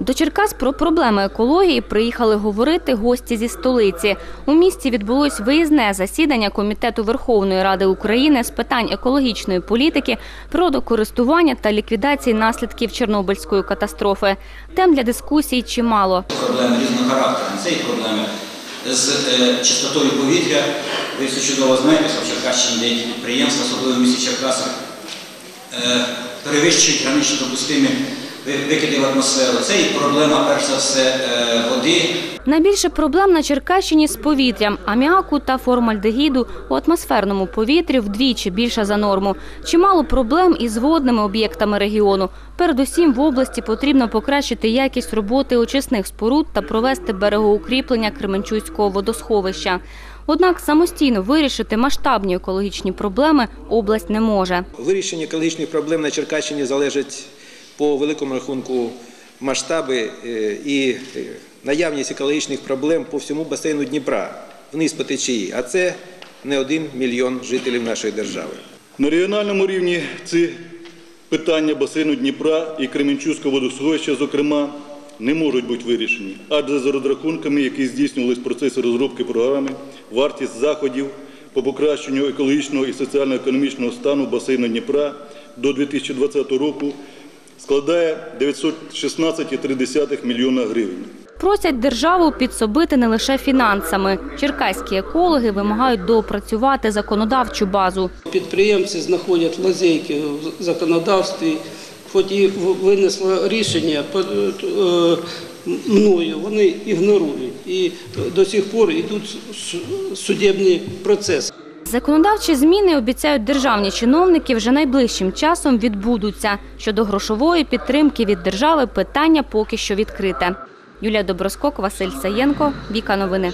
До Черкас про проблеми екології приїхали говорити гості зі столиці. У місті відбулось виїзне засідання Комітету Верховної Ради України з питань екологічної політики, природокористування та ліквідації наслідків Чорнобильської катастрофи. Тем для дискусій чимало. проблеми різного характеру. Це і проблеми з е, чистотою повітря. Ви все чудово знаєте, що в Черкащині деякі підприємства, особливо в місті Черкасах, е, перевищують гранично допустимі викиди в атмосферу. Це і проблема, перш за все, е, води, Найбільше проблем на Черкащині з повітрям, аміаку та формальдегіду у атмосферному повітрі вдвічі більше за норму. Чимало проблем із водними об'єктами регіону. Передусім в області потрібно покращити якість роботи очисних споруд та провести берегоукріплення Кременчуцького водосховища. Однак самостійно вирішити масштабні екологічні проблеми область не може. Вирішення екологічних проблем на Черкащині залежить по великому рахунку масштаби е, і е, наявність екологічних проблем по всьому басейну Дніпра вниз по течії, а це не один мільйон жителів нашої держави. На регіональному рівні ці питання басейну Дніпра і Кременчуцького водосховища, зокрема, не можуть бути вирішені, адже за розрахунками, які здійснювались в процесі розробки програми, вартість заходів по покращенню екологічного і соціально-економічного стану басейну Дніпра до 2020 року складає 916,3 мільйона гривень. Просять державу підсобити не лише фінансами. Черкаські екологи вимагають доопрацювати законодавчу базу. Підприємці знаходять лазейки в законодавстві, хоч і винесло рішення по- е, мною, вони ігнорують. І до сих пор йдуть су- судебні процеси. Законодавчі зміни обіцяють державні чиновники вже найближчим часом відбудуться. Щодо грошової підтримки від держави питання поки що відкрите. Юлія Доброскок, Василь Саєнко, Віка Новини.